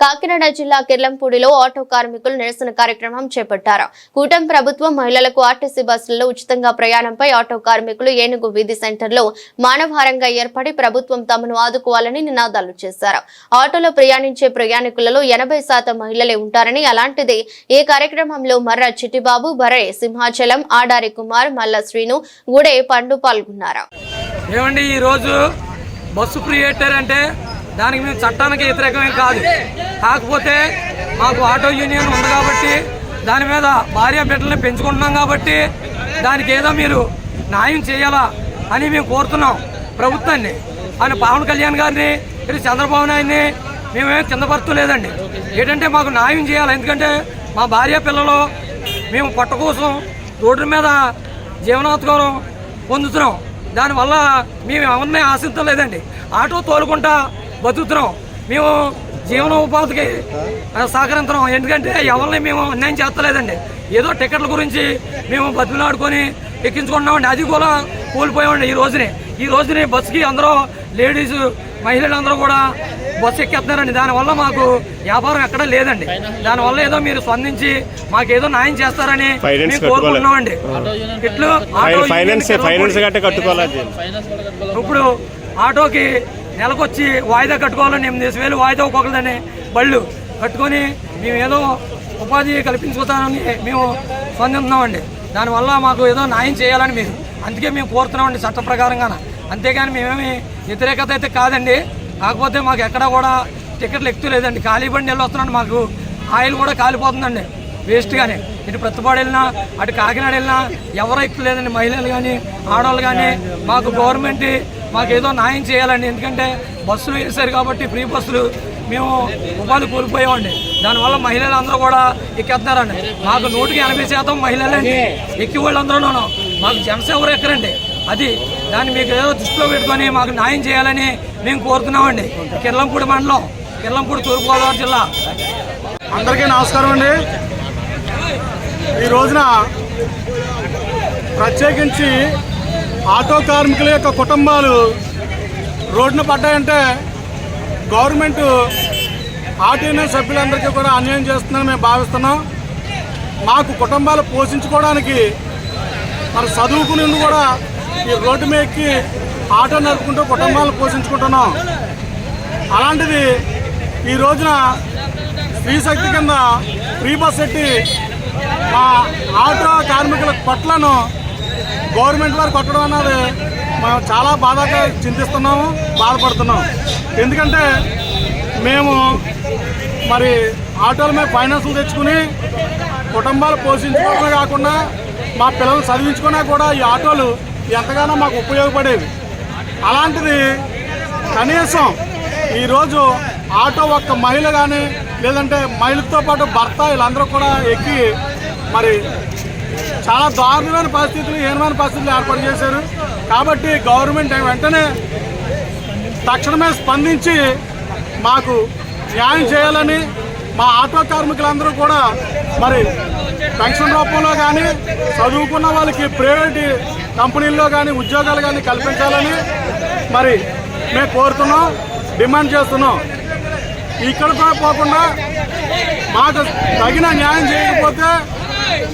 కాకినాడ జిల్లా కిర్లంపూడిలో ఆటో కార్మికులు నిరసన కార్యక్రమం చేపట్టారు. కూటమి ప్రభుత్వం మహిళలకు ఆర్టీసీ బస్సులలో ఉచితంగా ప్రయాణంపై ఆటో కార్మికులు ఏనుగు వీధి సెంటర్లో మానవహారంగా ఏర్పడి ప్రభుత్వం తమను ఆదుకోవాలని నినాదాలు చేశారు. ఆటోలో ప్రయాణించే ప్రయాణికులలో ఎనభై శాతం మహిళలే ఉంటారని అలాంటిది ఈ కార్యక్రమంలో మర్ర చిట్టిబాబు బరే సింహాచలం ఆడారి కుమార్ మల్ల శ్రీను గుడే పండు పాల్గొన్నారు. ఏమండి ఈరోజు బస్సు క్రియేటర్ అంటే దానికి మేము చట్టానికి వ్యతిరేకమే కాదు. కాకపోతే మాకు ఆటో యూనియన్ ఉంది కాబట్టి దాని మీద భార్య బిడ్డల్ని పెంచుకుంటున్నాం కాబట్టి దానికి ఏదో మీరు న్యాయం చేయాలా అని మేము కోరుతున్నాం ప్రభుత్వాన్ని. అని పవన్ కళ్యాణ్ గారిని ఇది చంద్రబాబు నాయుడిని మేమేం కింద ఏంటంటే మాకు న్యాయం చేయాలి? ఎందుకంటే మా భార్య పిల్లలు మేము పొట్ట కోసం రోడ్డు మీద జీవనోత్కారం పొందుతున్నాం. దానివల్ల మేము ఎవరిని ఆశించలేదండి. ఆటో తోలుకుంటా బతుకుతున్నాం. మేము జీవనోపాధికి సహకరించడం. ఎందుకంటే ఎవరిని మేము అన్యాయం చేస్తలేదండి. ఏదో టికెట్ల గురించి మేము బతిలాడుకొని ఎక్కించుకుంటున్నామండి. అది కూడా కోల్పోయామండి ఈ రోజుని. ఈ రోజుని బస్సుకి అందరూ లేడీస్ మహిళలందరూ కూడా బస్సు ఎక్కేస్తున్నారండి. దానివల్ల మాకు వ్యాపారం ఎక్కడా లేదండి. దానివల్ల ఏదో మీరు స్పందించి మాకు ఏదో న్యాయం చేస్తారని కోరుకుంటున్నామండి. ఇట్లు ఇప్పుడు ఆటోకి నెలకొచ్చి వాయిదా కట్టుకోవాలని ఎనిమిది వేలు వాయిదా ఒక్కొక్కరిదని బళ్ళు కట్టుకొని మేము ఏదో ఉపాధి కల్పించుకుంటామని మేము స్పందిస్తున్నామండి. దానివల్ల మాకు ఏదో న్యాయం చేయాలని మీరు అందుకే మేము కోరుతున్నామండి చట్ట ప్రకారంగా అంతేగాని మేమేమి వ్యతిరేకత అయితే కాదండి. కాకపోతే మాకు ఎక్కడా కూడా టికెట్లు ఎక్కువ లేదండి. ఖాళీ బండి వెళ్ళి వస్తున్నాడు మాకు ఆయిల్ కూడా కాలిపోతుందండి. వేస్ట్గానే. ఇటు ప్రతిపాడు వెళ్ళినా అటు కాకినాడ వెళ్ళినా ఎవరు ఎక్కులేదండి మహిళలు కానీ ఆడవాళ్ళు కానీ మాకు గవర్నమెంట్ మాకు ఏదో న్యాయం చేయాలండి. ఎందుకంటే బస్సులు వేశారు కాబట్టి ఫ్రీ బస్సులు మేము ఉపాధి కోల్పోయామండి. దానివల్ల మహిళలు అందరూ కూడా ఎక్కేస్తున్నారండి. మాకు నూటికి ఎనభై శాతం మహిళలండి. ఎక్కి వాళ్ళందరూ మాకు జనసేవరు ఎవరు ఎక్కరండి? అది దాన్ని మీకు ఏదో దృష్టిలో పెట్టుకొని మాకు న్యాయం చేయాలని మేము కోరుతున్నామండి. కిర్లంపూడి మండలం కిర్లంపూడి తూర్పుగోదావరి జిల్లా. అందరికీ నమస్కారం అండి. ఈ రోజున ప్రత్యేకించి ఆటో కార్మికుల యొక్క కుటుంబాలు రోడ్డున పడ్డాయంటే గవర్నమెంట్ ఆటో యూనియన్ సభ్యులందరికీ కూడా అన్యాయం చేస్తుందని మేము భావిస్తున్నాం. మాకు కుటుంబాలు పోషించుకోవడానికి మరి చదువుకుని కూడా ఈ రోడ్డు మీద ఎక్కి ఆటో నడుపుకుంటూ కుటుంబాలు పోషించుకుంటున్నాం. అలాంటిది ఈ రోజున స్త్రీశక్తి కింద ఫ్రీ బస్ ఎట్టి మా ఆటో కార్మికుల పట్లను గవర్నమెంట్ వారు కొట్టడం అన్నది మేము చాలా బాధగా చింతిస్తున్నాము బాధపడుతున్నాం ఎందుకంటే మేము మరి ఆటోల మీద ఫైనాన్సులు తెచ్చుకుని కుటుంబాలు పోషించుకోవడమే కాకుండా మా పిల్లలు చదివించుకున్నా కూడా ఈ ఆటోలు ఎంతగానో మాకు ఉపయోగపడేవి. అలాంటిది కనీసం ఈరోజు ఆటో ఒక్క మహిళ కానీ లేదంటే మహిళతో పాటు భర్త వీళ్ళందరూ కూడా ఎక్కి మరి చాలా దారుణమైన పరిస్థితులు హీనమైన పరిస్థితులు ఏర్పాటు చేశారు. కాబట్టి గవర్నమెంట్ వెంటనే తక్షణమే స్పందించి మాకు న్యాయం చేయాలని మా ఆటో కార్మికులందరూ కూడా మరి పెన్షన్ రూపంలో కానీ చదువుకున్న వాళ్ళకి ప్రైవేట్ కంపెనీల్లో కానీ ఉద్యోగాలు కానీ కల్పించాలని మరి మేము కోరుతున్నాం డిమాండ్ చేస్తున్నాం. ఇక్కడ పోకుండా మాకు తగిన న్యాయం చేయకపోతే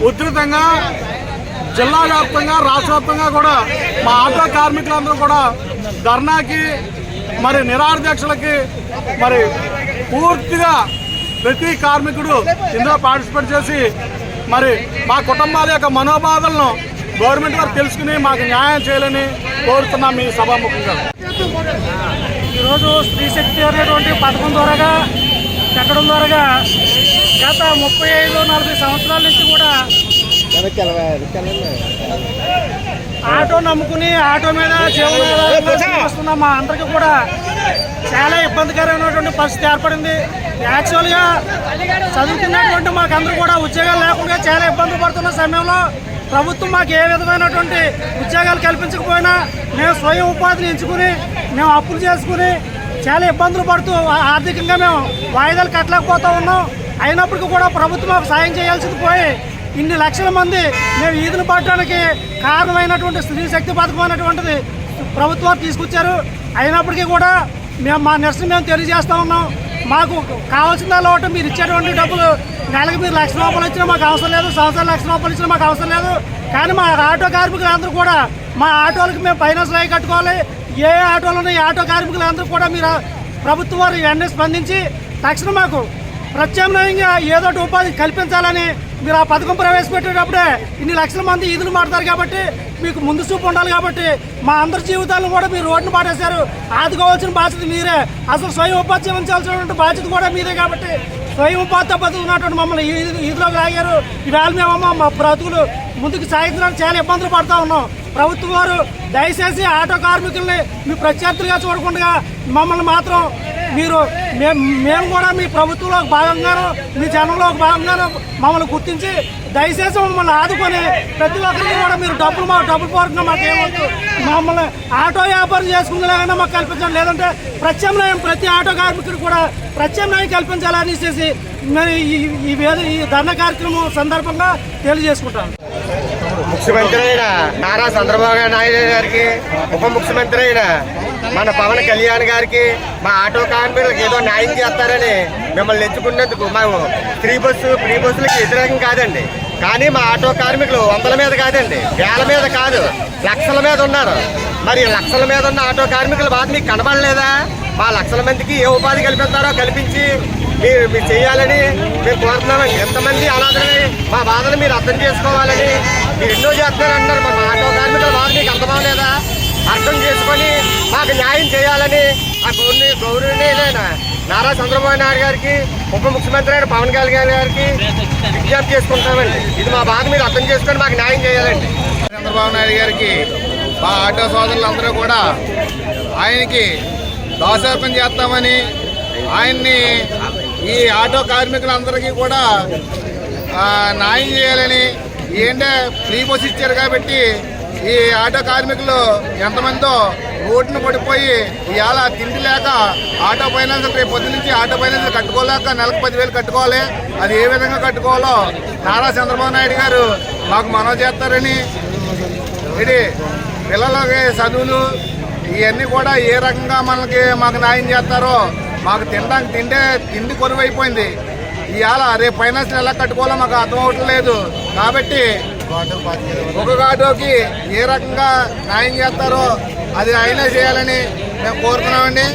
ఉధృతంగా జిల్లా వ్యాప్తంగా రాష్ట్ర వ్యాప్తంగా కూడా మా ఆటో కార్మికులందరూ కూడా ధర్నాకి మరి నిరాధ్యక్షలకి మరి పూర్తిగా ప్రతి కార్మికుడు ఇందులో పార్టిసిపేట్ చేసి మరి మా కుటుంబాల యొక్క మనోబాధలను గవర్నమెంట్ వారు తెలుసుకుని మాకు న్యాయం చేయాలని కోరుతున్నాం మీ సభాముఖంగా. ఈరోజు స్త్రీ శక్తి అనేటువంటి పథకం ద్వారాగా పెట్టడం ద్వారాగా గత ముప్పై ఐదు నలభై సంవత్సరాల నుంచి కూడా ఆటో నమ్ముకుని ఆటో మీద వస్తున్న మా అందరికీ కూడా చాలా ఇబ్బందికరమైనటువంటి పరిస్థితి ఏర్పడింది. యాక్చువల్గా చదువుకున్నటువంటి మాకందరూ కూడా ఉద్యోగాలు లేకుండా చాలా ఇబ్బంది పడుతున్న సమయంలో ప్రభుత్వం మాకు ఏ విధమైనటువంటి ఉద్యోగాలు కల్పించకపోయినా మేము స్వయం ఉపాధిని ఎంచుకుని మేము అప్పులు చేసుకుని చాలా ఇబ్బందులు పడుతూ ఆర్థికంగా మేము వాయిదాలు కట్టలేకపోతూ ఉన్నాం. అయినప్పటికీ కూడా ప్రభుత్వం మాకు సాయం చేయాల్సింది పోయి ఇన్ని లక్షల మంది మేము ఈదులు పట్టడానికి కారణమైనటువంటి స్త్రీ శక్తి పథకం అనేటువంటిది ప్రభుత్వాలు తీసుకొచ్చారు. అయినప్పటికీ కూడా మేము మా నిరసన మేము తెలియజేస్తూ ఉన్నాం. మాకు కావాల్సిన లోటు మీరు ఇచ్చేటువంటి డబ్బులు నెలకు మీరు లక్ష రూపాయలు ఇచ్చినా మాకు అవసరం లేదు సంవత్సరం లక్ష రూపాయలు ఇచ్చినా మాకు అవసరం లేదు. కానీ మా ఆటో కార్మికులందరూ కూడా మా ఆటోలకు మేము ఫైనాన్స్ రాయి కట్టుకోవాలి. ఏ ఆటోలు ఉన్నాయి ఈ ఆటో కార్మికులందరూ కూడా మీరు ప్రభుత్వం వారు వెంటనే స్పందించి తక్షణం మాకు ప్రత్యామ్నాయంగా ఏదో ఒకటి ఉపాధి కల్పించాలని మీరు ఆ పథకం ప్రవేశపెట్టేటప్పుడే ఇన్ని లక్షల మంది ఈదులు మాడతారు కాబట్టి మీకు ముందు చూపు ఉండాలి కాబట్టి మా అందరి జీవితాలను కూడా మీరు రోడ్డును పాటేశారు ఆదుకోవాల్సిన బాధ్యత మీరే. అసలు స్వయం ఉపాధి చేయించాల్సినటువంటి బాధ్యత కూడా మీరే కాబట్టి స్వయం ఉపాధితో బతుకున్నటువంటి మమ్మల్ని ఈ- ఈదులోకి లాగారు. ఈవేళ మేమమ్మ మా బ్రతుకులు ముందుకు సాగించడానికి చాలా ఇబ్బందులు పడుతూ ఉన్నాం. ప్రభుత్వం వారు దయచేసి ఆటో కార్మికుల్ని మీ ప్రత్యర్థులుగా చూడకుండా మమ్మల్ని మాత్రం మీరు మేము మేము కూడా మీ ప్రభుత్వంలో ఒక భాగంగాను మీ జనంలో ఒక భాగంగాను మమ్మల్ని గుర్తించి దయచేసి మమ్మల్ని ఆదుకొని ప్రతి ఒక్కరికి కూడా మీరు డబ్బులు మా డబ్బులు పోరుకున్నా మాకు ఏమవుతుంది మమ్మల్ని ఆటో వ్యాపారం చేసుకునేలాగా మాకు కల్పించండి. లేదంటే ప్రత్యామ్నాయం ప్రతి ఆటో కార్మికుడు కూడా ప్రత్యామ్నాయం కల్పించాలని చేసి మరి ఈ ఈ ధర్నా కార్యక్రమం సందర్భంగా తెలియజేసుకుంటాను. ముఖ్యమంత్రి అయిన నారా చంద్రబాబు నాయుడు గారికి ఉప ముఖ్యమంత్రి అయిన మన పవన్ కళ్యాణ్ గారికి మా ఆటో కార్మికులకు ఏదో న్యాయం చేస్తారని మిమ్మల్ని ఎంచుకున్నందుకు మేము ఫ్రీ బస్సు ఫ్రీ బస్సులకి వ్యతిరేకం కాదండి. కానీ మా ఆటో కార్మికులు వందల మీద కాదండి వేల మీద కాదు లక్షల మీద ఉన్నారు. మరి లక్షల మీద ఉన్న ఆటో కార్మికుల బాధ మీకు కనబడలేదా? మా లక్షల మందికి ఏ ఉపాధి కల్పిస్తారో కల్పించి మీరు మీరు చేయాలని మేము కోరుతున్నాం. ఎంతమంది అనాథలై మా బాధను మీరు అర్థం చేసుకోవాలని మీరు ఎన్నో చేస్తున్నారంటున్నారు మరి మా ఆటో కార్మికుల బాధ మీకు అర్థం అవ్వలేదా అర్థం చేసుకొని మాకు న్యాయం చేయాలని ఆ గౌరవ గౌరవనీయులైన నారా చంద్రబాబు నాయుడు గారికి ఉప ముఖ్యమంత్రి అయిన పవన్ కళ్యాణ్ గారికి విజ్ఞప్తి చేసుకుంటామండి. ఇది మా బాధ మీరు అర్థం చేసుకొని మాకు న్యాయం చేయాలండి. చంద్రబాబు నాయుడు గారికి మా ఆటో సోదరులందరూ కూడా ఆయనకి దోషార్పణ చేస్తామని ఆయన్ని ఈ ఆటో కార్మికులందరికీ కూడా న్యాయం చేయాలని ఏంటంటే ఫ్రీ బస్ ఇచ్చారు కాబట్టి ఈ ఆటో కార్మికులు ఎంతమందో రోడ్డును పడిపోయి ఇవాళ తిండి లేక ఆటో ఫైనాన్స్ రేపు పొద్దు నుంచి ఆటో ఫైనాన్స్ కట్టుకోలేక నెలకు పదివేలు కట్టుకోవాలి. అది ఏ విధంగా కట్టుకోవాలో నారా చంద్రబాబు నాయుడు గారు మాకు మనవి చేస్తారని ఇది పిల్లలకి చదువులు ఇవన్నీ కూడా ఏ రకంగా మనకి మాకు న్యాయం చేస్తారో మాకు తినడానికి తింటే తిండి కొరువైపోయింది. ఇవాళ రేపు ఫైనాన్స్ ఎలా కట్టుకోవాలో మాకు అర్థం అవ్వట్లేదు కాబట్టి ఒక ఆటోకి ఏ రకంగా న్యాయం చేస్తారో అది అయినా చేయాలని మేము కోరుతున్నామండి.